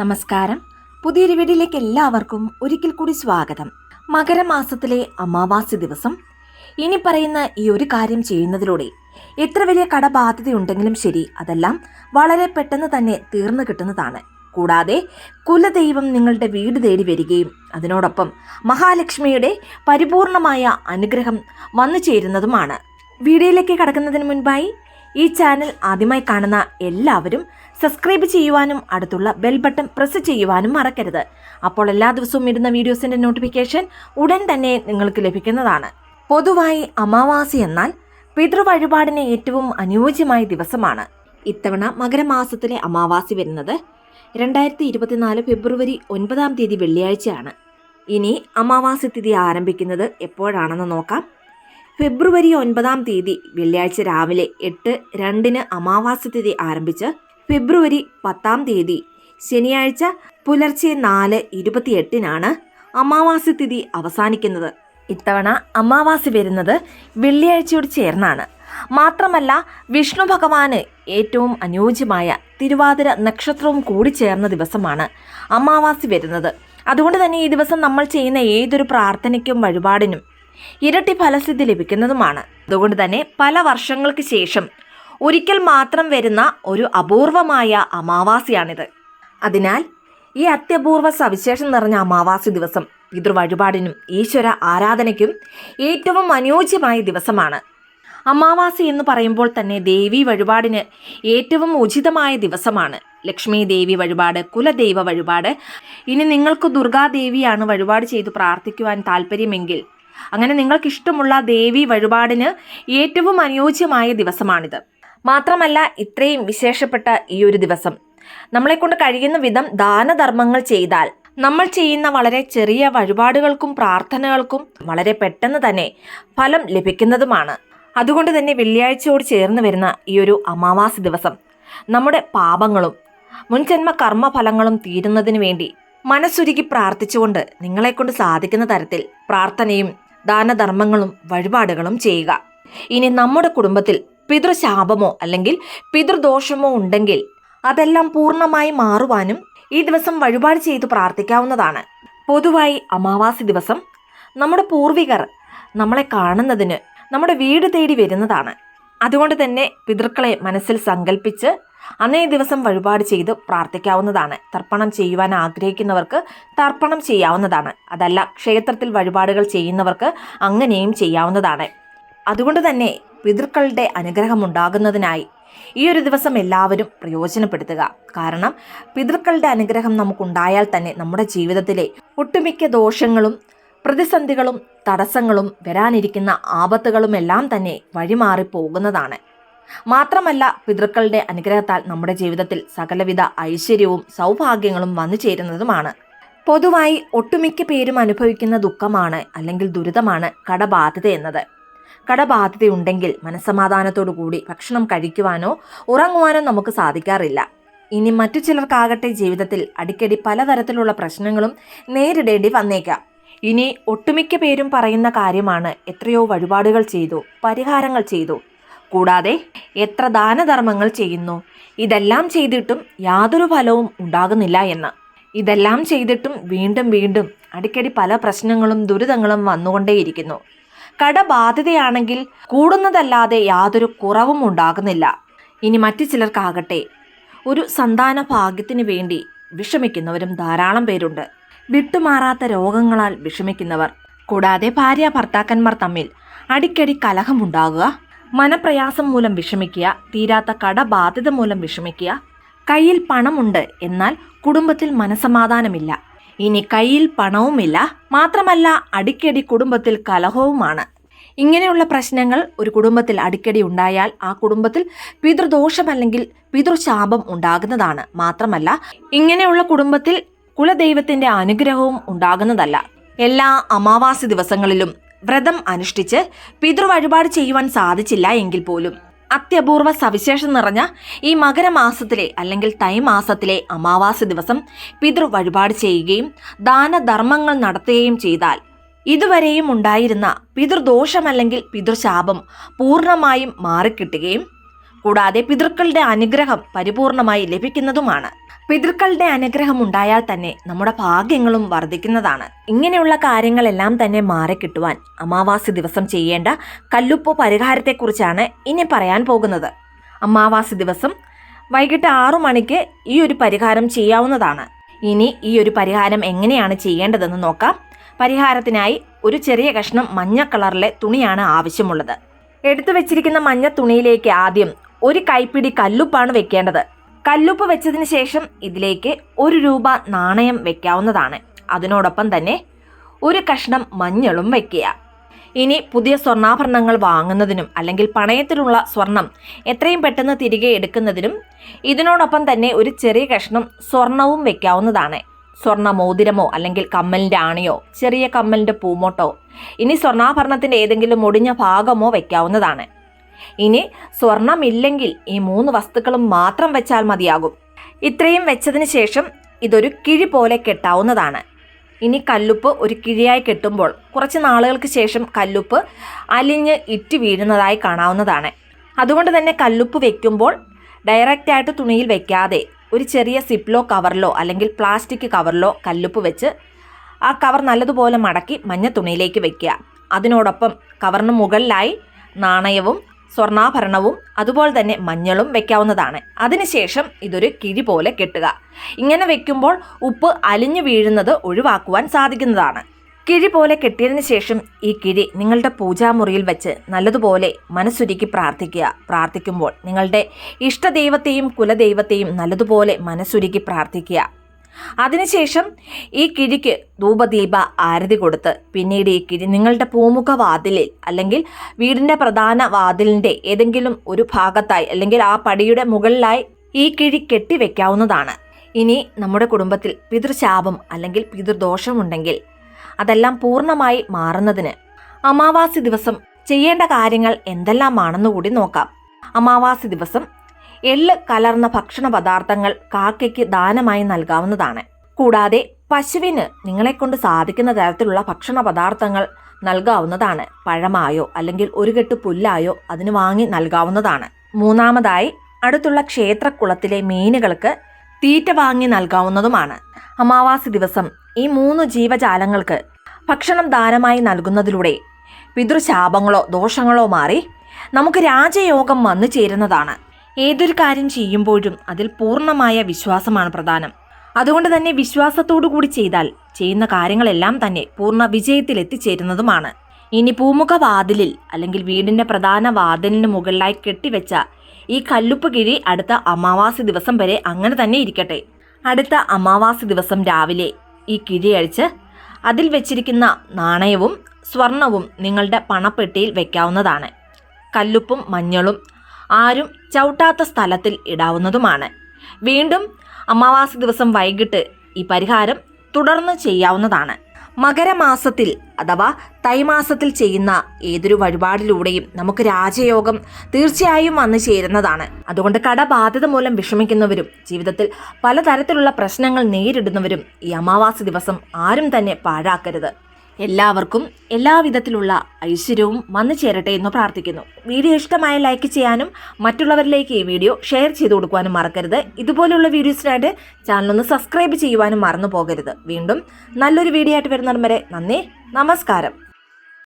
നമസ്കാരം. പുതിയൊരു വീടിലേക്ക് എല്ലാവർക്കും ഒരിക്കൽ കൂടി സ്വാഗതം. മകരമാസത്തിലെ അമാവാസി ദിവസം. ഇനി പറയുന്ന ഈ ഒരു കാര്യം ചെയ്യുന്നതിലൂടെ എത്ര വലിയ കടബാധ്യതയുണ്ടെങ്കിലും ശരി അതെല്ലാം വളരെ പെട്ടെന്ന് തന്നെ തീർന്നു കിട്ടുന്നതാണ്. കൂടാതെ കുലദൈവം നിങ്ങളുടെ വീട് തേടി വരികയും അതിനോടൊപ്പം മഹാലക്ഷ്മിയുടെ പരിപൂർണമായ അനുഗ്രഹം വന്നു ചേരുന്നതുമാണ്. വീഡിയോയിലേക്ക് കടക്കുന്നതിന് മുൻപായി ഈ ചാനൽ ആദ്യമായി കാണുന്ന എല്ലാവരും സബ്സ്ക്രൈബ് ചെയ്യുവാനും അടുത്തുള്ള ബെൽ ബട്ടൺ പ്രസ് ചെയ്യുവാനും മറക്കരുത്. അപ്പോൾ എല്ലാ ദിവസവും ഇടുന്ന വീഡിയോസിന്റെ നോട്ടിഫിക്കേഷൻ ഉടൻ തന്നെ നിങ്ങൾക്ക് ലഭിക്കുന്നതാണ്. പൊതുവായി അമാവാസി എന്നാൽ പിതൃവഴിപാടിന് ഏറ്റവും അനുയോജ്യമായ ദിവസമാണ്. ഇത്തവണ മകരമാസത്തിലെ അമാവാസി വരുന്നത് രണ്ടായിരത്തി ഇരുപത്തിനാല് ഫെബ്രുവരി ഒൻപതാം തീയതി വെള്ളിയാഴ്ചയാണ്. ഇനി അമാവാസി തിഥി ആരംഭിക്കുന്നത് എപ്പോഴാണെന്ന് നോക്കാം. ഫെബ്രുവരി ഒൻപതാം തീയതി വെള്ളിയാഴ്ച രാവിലെ എട്ട് രണ്ടിന് അമാവാസി തീയതി ആരംഭിച്ച് ഫെബ്രുവരി പത്താം തീയതി ശനിയാഴ്ച പുലർച്ചെ നാല് ഇരുപത്തിയെട്ടിനാണ് അമാവാസി തിഥി അവസാനിക്കുന്നത്. ഇത്തവണ അമാവാസി വരുന്നത് വെള്ളിയാഴ്ചയോട് ചേർന്നാണ്. മാത്രമല്ല വിഷ്ണു ഭഗവാന് ഏറ്റവും അനുയോജ്യമായ തിരുവാതിര നക്ഷത്രവും കൂടി ചേർന്ന ദിവസമാണ് അമാവാസി വരുന്നത്. അതുകൊണ്ട് തന്നെ ഈ ദിവസം നമ്മൾ ചെയ്യുന്ന ഏതൊരു പ്രാർത്ഥനയ്ക്കും വഴിപാടിനും ഇരട്ടി ഫലസിദ്ധി ലഭിക്കുന്നതുമാണ്. അതുകൊണ്ട് തന്നെ പല വർഷങ്ങൾക്ക് ശേഷം ഒരിക്കൽ മാത്രം വരുന്ന ഒരു അപൂർവമായ അമാവാസിയാണിത്. അതിനാൽ ഈ അത്യപൂർവ സവിശേഷം നിറഞ്ഞ അമാവാസി ദിവസം പിതൃവഴിപാടിനും ഈശ്വര ആരാധനയ്ക്കും ഏറ്റവും അനുയോജ്യമായ ദിവസമാണ്. അമാവാസി എന്ന് പറയുമ്പോൾ തന്നെ ദേവി വഴിപാടിന് ഏറ്റവും ഉചിതമായ ദിവസമാണ്. ലക്ഷ്മി ദേവി വഴിപാട് കുലദൈവ വഴിപാട്. ഇനി നിങ്ങൾക്ക് ദുർഗാദേവിയാണ് വഴിപാട് ചെയ്ത് പ്രാർത്ഥിക്കുവാൻ താല്പര്യമെങ്കിൽ അങ്ങനെ നിങ്ങൾക്ക് ഇഷ്ടമുള്ള ദേവി വഴിപാടിന് ഏറ്റവും അനുയോജ്യമായ ദിവസമാണിത്. മാത്രമല്ല ഇത്രയും വിശേഷപ്പെട്ട ഈ ഒരു ദിവസം നമ്മളെ കൊണ്ട് കഴിയുന്ന വിധം ദാനധർമ്മങ്ങൾ ചെയ്താൽ നമ്മൾ ചെയ്യുന്ന വളരെ ചെറിയ വഴിപാടുകൾക്കും പ്രാർത്ഥനകൾക്കും വളരെ പെട്ടെന്ന് തന്നെ ഫലം ലഭിക്കുന്നതുമാണ്. അതുകൊണ്ട് തന്നെ വെള്ളിയാഴ്ചയോട് ചേർന്ന് വരുന്ന ഈ ഒരു അമാവാസി ദിവസം നമ്മുടെ പാപങ്ങളും മുൻജന്മ കർമ്മഫലങ്ങളും തീരുന്നതിന് വേണ്ടി മനസ്സുരുക്കി പ്രാർത്ഥിച്ചുകൊണ്ട് നിങ്ങളെക്കൊണ്ട് സാധിക്കുന്ന തരത്തിൽ പ്രാർത്ഥനയും ദാനധർമ്മങ്ങളും വഴിപാടുകളും ചെയ്യുക. ഇനി നമ്മുടെ കുടുംബത്തിൽ പിതൃശാപമോ അല്ലെങ്കിൽ പിതൃദോഷമോ ഉണ്ടെങ്കിൽ അതെല്ലാം പൂർണമായി മാറുവാനും ഈ ദിവസം വഴിപാട് ചെയ്ത് പ്രാർത്ഥിക്കാവുന്നതാണ്. പൊതുവായി അമാവാസി ദിവസം നമ്മുടെ പൂർവികർ നമ്മളെ കാണുന്നതിന് നമ്മുടെ വീട് തേടി വരുന്നതാണ്. അതുകൊണ്ട് തന്നെ പിതൃക്കളെ മനസ്സിൽ സങ്കല്പിച്ച് അന്നേ ദിവസം വഴിപാട് ചെയ്ത് പ്രാർത്ഥിക്കാവുന്നതാണ്. തർപ്പണം ചെയ്യുവാൻ ആഗ്രഹിക്കുന്നവർക്ക് തർപ്പണം ചെയ്യാവുന്നതാണ്. അതല്ല ക്ഷേത്രത്തിൽ വഴിപാടുകൾ ചെയ്യുന്നവർക്ക് അങ്ങനെയും ചെയ്യാവുന്നതാണ്. അതുകൊണ്ട് തന്നെ പിതൃക്കളുടെ അനുഗ്രഹം ഉണ്ടാകുന്നതിനായി ഈ ഒരു ദിവസം എല്ലാവരും പ്രയോജനപ്പെടുത്തുക. കാരണം പിതൃക്കളുടെ അനുഗ്രഹം നമുക്കുണ്ടായാൽ തന്നെ നമ്മുടെ ജീവിതത്തിലെ ഒട്ടുമിക്ക ദോഷങ്ങളും പ്രതിസന്ധികളും തടസ്സങ്ങളും വരാനിരിക്കുന്ന ആപത്തുകളുമെല്ലാം തന്നെ വഴിമാറി പോകുന്നതാണ് മാത്രമല്ല പിതൃക്കളുടെ അനുഗ്രഹത്താൽ നമ്മുടെ ജീവിതത്തിൽ സകലവിധ ഐശ്വര്യവും സൗഭാഗ്യങ്ങളും വന്നു ചേരുന്നതുമാണ്. പൊതുവായി ഒട്ടുമിക്ക പേരും അനുഭവിക്കുന്ന ദുഃഖമാണ് അല്ലെങ്കിൽ ദുരിതമാണ് കടബാധ്യത എന്നത്. കടബാധ്യതയുണ്ടെങ്കിൽ കൂടി ഭക്ഷണം കഴിക്കുവാനോ ഉറങ്ങുവാനോ നമുക്ക് സാധിക്കാറില്ല. ഇനി മറ്റു ചിലർക്കാകട്ടെ ജീവിതത്തിൽ അടിക്കടി പലതരത്തിലുള്ള പ്രശ്നങ്ങളും നേരിടേണ്ടി വന്നേക്കാം. ഇനി ഒട്ടുമിക്ക പേരും പറയുന്ന കാര്യമാണ് എത്രയോ വഴിപാടുകൾ ചെയ്തു പരിഹാരങ്ങൾ ചെയ്തു. കൂടാതെ എത്ര ദാനധർമ്മങ്ങൾ ചെയ്യുന്നു ഇതെല്ലാം ചെയ്തിട്ടും യാതൊരു ഫലവും ഉണ്ടാകുന്നില്ല എന്ന്. ഇതെല്ലാം ചെയ്തിട്ടും വീണ്ടും വീണ്ടും അടിക്കടി പല പ്രശ്നങ്ങളും ദുരിതങ്ങളും വന്നുകൊണ്ടേയിരിക്കുന്നു. കടബാധിതയാണെങ്കിൽ കൂടുന്നതല്ലാതെ യാതൊരു കുറവും ഉണ്ടാകുന്നില്ല. ഇനി മറ്റു ചിലർക്കാകട്ടെ ഒരു സന്താന ഭാഗ്യത്തിന് വേണ്ടി വിഷമിക്കുന്നവരും ധാരാളം പേരുണ്ട്. വിട്ടുമാറാത്ത രോഗങ്ങളാൽ വിഷമിക്കുന്നവർ. കൂടാതെ ഭാര്യ ഭർത്താക്കന്മാർ തമ്മിൽ അടിക്കടി കലഹമുണ്ടാകുക. മനപ്രയാസം മൂലം വിഷമിക്കുക തീരാത്ത കടബാധ്യത മൂലം വിഷമിക്കുക. കയ്യിൽ പണമുണ്ട് എന്നാൽ കുടുംബത്തിൽ മനസമാധാനമില്ല ഇനി കയ്യിൽ പണവുമില്ല മാത്രമല്ല അടിക്കടി കുടുംബത്തിൽ കലഹവുമാണ്. ഇങ്ങനെയുള്ള പ്രശ്നങ്ങൾ ഒരു കുടുംബത്തിൽ അടിക്കടി ഉണ്ടായാൽ ആ കുടുംബത്തിൽ പിതൃദോഷം അല്ലെങ്കിൽ പിതൃശാപം ഉണ്ടാകുന്നതാണ്. മാത്രമല്ല ഇങ്ങനെയുള്ള കുടുംബത്തിൽ കുലദൈവത്തിന്റെ അനുഗ്രഹവും ഉണ്ടാകുന്നതല്ല. എല്ലാ അമാവാസി ദിവസങ്ങളിലും വ്രതം അനുഷ്ഠിച്ച് പിതൃവഴിപാട് ചെയ്യുവാൻ സാധിച്ചില്ല എങ്കിൽ പോലും. അത്യപൂർവ സവിശേഷം നിറഞ്ഞ ഈ മകരമാസത്തിലെ അല്ലെങ്കിൽ തൈ മാസത്തിലെ അമാവാസി ദിവസം പിതൃ വഴിപാട് ചെയ്യുകയും ദാനധർമ്മങ്ങൾ നടത്തുകയും ചെയ്താൽ ഇതുവരെയും ഉണ്ടായിരുന്ന പിതൃദോഷമല്ലെങ്കിൽ പിതൃശാപം പൂർണമായും മാറിക്കിട്ടുകയും കൂടാതെ പിതൃക്കളുടെ അനുഗ്രഹം പരിപൂർണമായി ലഭിക്കുന്നതുമാണ്. പിതൃക്കളുടെ അനുഗ്രഹം ഉണ്ടായാൽ തന്നെ നമ്മുടെ ഭാഗ്യങ്ങളും വർദ്ധിക്കുന്നതാണ്. ഇങ്ങനെയുള്ള കാര്യങ്ങളെല്ലാം തന്നെ മാറിക്കിട്ടുവാൻ അമാവാസി ദിവസം ചെയ്യേണ്ട കല്ലുപ്പ് പരിഹാരത്തെക്കുറിച്ചാണ് ഇനി പറയാൻ പോകുന്നത്. അമാവാസി ദിവസം വൈകിട്ട് ആറു മണിക്ക് ഈ ഒരു പരിഹാരം ചെയ്യാവുന്നതാണ്. ഇനി ഈ ഒരു പരിഹാരം എങ്ങനെയാണ് ചെയ്യേണ്ടതെന്ന് നോക്കാം. പരിഹാരത്തിനായി ഒരു ചെറിയ കഷ്ണം മഞ്ഞ കളറിലെ തുണിയാണ് ആവശ്യമുള്ളത്. എടുത്തു വെച്ചിരിക്കുന്ന മഞ്ഞ തുണിയിലേക്ക് ആദ്യം ഒരു കൈപ്പിടി കല്ലുപ്പാണ് വെക്കേണ്ടത്. കല്ലുപ്പ് വെച്ചതിന് ശേഷം ഇതിലേക്ക് ഒരു രൂപ നാണയം വെക്കാവുന്നതാണ്. അതിനോടൊപ്പം തന്നെ ഒരു കഷ്ണം മഞ്ഞളും വെക്കുക. ഇനി പുതിയ സ്വർണാഭരണങ്ങൾ വാങ്ങുന്നതിനും അല്ലെങ്കിൽ പണയത്തിലുള്ള സ്വർണം എത്രയും പെട്ടെന്ന് തിരികെ എടുക്കുന്നതിനും ഇതിനോടൊപ്പം തന്നെ ഒരു ചെറിയ കഷ്ണം സ്വർണവും വെക്കാവുന്നതാണ്. സ്വർണ മോതിരമോ അല്ലെങ്കിൽ കമ്മലിന്റെ ആണിയോ ചെറിയ കമ്മലിന്റെ പൂമോട്ടോ ഇനി സ്വർണാഭരണത്തിന്റെ ഏതെങ്കിലും ഒടിഞ്ഞ ഭാഗമോ വെക്കാവുന്നതാണ്. ഇനി സ്വർണമില്ലെങ്കിൽ ഈ മൂന്ന് വസ്തുക്കളും മാത്രം വെച്ചാൽ മതിയാകും. ഇത്രയും വെച്ചതിന് ശേഷം ഇതൊരു കിഴി പോലെ കെട്ടാവുന്നതാണ്. ഇനി കല്ലുപ്പ് ഒരു കിഴിയായി കെട്ടുമ്പോൾ കുറച്ച് നാളുകൾക്ക് ശേഷം കല്ലുപ്പ് അലിഞ്ഞ് ഇറ്റ് വീഴുന്നതായി കാണാവുന്നതാണ്. അതുകൊണ്ട് തന്നെ കല്ലുപ്പ് വെക്കുമ്പോൾ ഡയറക്റ്റായിട്ട് തുണിയിൽ വെക്കാതെ ഒരു ചെറിയ സിപ്ലോ കവറിലോ അല്ലെങ്കിൽ പ്ലാസ്റ്റിക് കവറിലോ കല്ലുപ്പ് വെച്ച് ആ കവർ നല്ലതുപോലെ മടക്കി മഞ്ഞ തുണിയിലേക്ക് വെക്കുക. അതിനോടൊപ്പം കവറിന് മുകളിലായി നാണയവും സ്വർണാഭരണവും അതുപോലെ തന്നെ മഞ്ഞളും വെക്കാവുന്നതാണ്. അതിനുശേഷം ഇതൊരു കിഴി പോലെ കെട്ടുക. ഇങ്ങനെ വെക്കുമ്പോൾ ഉപ്പ് അലിഞ്ഞു വീഴുന്നത് ഒഴിവാക്കുവാൻ സാധിക്കുന്നതാണ്. കിഴി പോലെ കെട്ടിയതിന് ശേഷം ഈ കിഴി നിങ്ങളുടെ പൂജാമുറിയിൽ വെച്ച് നല്ലതുപോലെ മനസ്സുരുക്കി പ്രാർത്ഥിക്കുക. പ്രാർത്ഥിക്കുമ്പോൾ നിങ്ങളുടെ ഇഷ്ടദൈവത്തെയും കുലദൈവത്തെയും നല്ലതുപോലെ മനസ്സുരുക്കി പ്രാർത്ഥിക്കുക. അതിനുശേഷം ഈ കിഴിക്ക് ധൂപദീപ ആരതി കൊടുത്ത് പിന്നീട് ഈ കിഴി നിങ്ങളുടെ പൂമുഖ വാതിലിൽ അല്ലെങ്കിൽ വീടിന്റെ പ്രധാന വാതിലിന്റെ ഏതെങ്കിലും ഒരു ഭാഗത്തായി അല്ലെങ്കിൽ ആ പടിയുടെ മുകളിലായി ഈ കിഴി കെട്ടിവെക്കാവുന്നതാണ്. ഇനി നമ്മുടെ കുടുംബത്തിൽ പിതൃശാപം അല്ലെങ്കിൽ പിതൃദോഷമുണ്ടെങ്കിൽ അതെല്ലാം പൂർണമായി മാറുന്നതിന് അമാവാസി ദിവസം ചെയ്യേണ്ട കാര്യങ്ങൾ എന്തെല്ലാമാണെന്ന് കൂടി നോക്കാം. അമാവാസി ദിവസം എള്ള് കലർന്ന ഭക്ഷണ പദാർത്ഥങ്ങൾ കാക്കയ്ക്ക് ദാനമായി നൽകാവുന്നതാണ്. കൂടാതെ പശുവിന് നിങ്ങളെക്കൊണ്ട് സാധിക്കുന്ന തരത്തിലുള്ള ഭക്ഷണ പദാർത്ഥങ്ങൾ നൽകാവുന്നതാണ്. പഴമായോ അല്ലെങ്കിൽ ഒരു കെട്ട് പുല്ലായോ അതിന് വാങ്ങി നൽകാവുന്നതാണ്. മൂന്നാമതായി അടുത്തുള്ള ക്ഷേത്രക്കുളത്തിലെ മീനുകൾക്ക് തീറ്റ വാങ്ങി നൽകാവുന്നതുമാണ്. അമാവാസി ദിവസം ഈ മൂന്ന് ജീവജാലങ്ങൾക്ക് ഭക്ഷണം ദാനമായി നൽകുന്നതിലൂടെ പിതൃശാപങ്ങളോ ദോഷങ്ങളോ മാറി നമുക്ക് രാജയോഗം വന്നു ചേരുന്നതാണ്. ഏതൊരു കാര്യം ചെയ്യുമ്പോഴും അതിൽ പൂർണമായ വിശ്വാസമാണ് പ്രധാനം. അതുകൊണ്ട് തന്നെ വിശ്വാസത്തോടു കൂടി ചെയ്താൽ ചെയ്യുന്ന കാര്യങ്ങളെല്ലാം തന്നെ പൂർണ വിജയത്തിൽ എത്തിച്ചേരുന്നതുമാണ്. ഇനി പൂമുഖ വാതിലിൽ അല്ലെങ്കിൽ വീടിന്റെ പ്രധാന വാതിലിന് മുകളിലായി കെട്ടിവെച്ച ഈ കല്ലുപ്പ് കിഴി അടുത്ത അമാവാസി ദിവസം വരെ അങ്ങനെ തന്നെ ഇരിക്കട്ടെ. അടുത്ത അമാവാസി ദിവസം രാവിലെ ഈ കിഴി അഴിച്ച് അതിൽ വെച്ചിരിക്കുന്ന നാണയവും സ്വർണവും നിങ്ങളുടെ പണപ്പെട്ടിയിൽ വെക്കാവുന്നതാണ്. കല്ലുപ്പും മഞ്ഞളും ആരും ചവിട്ടാത്ത സ്ഥലത്തിൽ ഇടാവുന്നതുമാണ്. വീണ്ടും അമാവാസി ദിവസം വൈകിട്ട് ഈ പരിഹാരം തുടർന്ന് ചെയ്യാവുന്നതാണ്. മകരമാസത്തിൽ അഥവാ തൈമാസത്തിൽ ചെയ്യുന്ന ഏതൊരു വഴിപാടിലൂടെയും നമുക്ക് രാജയോഗം തീർച്ചയായും വന്നു ചേരുന്നതാണ്. അതുകൊണ്ട് കടബാധ്യത മൂലം വിഷമിക്കുന്നവരും ജീവിതത്തിൽ പലതരത്തിലുള്ള പ്രശ്നങ്ങൾ നേരിടുന്നവരും ഈ അമാവാസി ദിവസം ആരും തന്നെ പാഴാക്കരുത്. എല്ലാവർക്കും എല്ലാവിധത്തിലുള്ള ഐശ്വര്യവും വന്നു ചേരട്ടെ എന്ന് പ്രാർത്ഥിക്കുന്നു. വീഡിയോ ഇഷ്ടമായ ലൈക്ക് ചെയ്യാനും മറ്റുള്ളവരിലേക്ക് ഈ വീഡിയോ ഷെയർ ചെയ്തു കൊടുക്കുവാനും മറക്കരുത്. ഇതുപോലുള്ള വീഡിയോസിനായിട്ട് ചാനലൊന്ന് സബ്സ്ക്രൈബ് ചെയ്യുവാനും മറന്നു പോകരുത്. വീണ്ടും നല്ലൊരു വീഡിയോ ആയിട്ട് വരുന്നിടം വരെ നന്ദി നമസ്കാരം.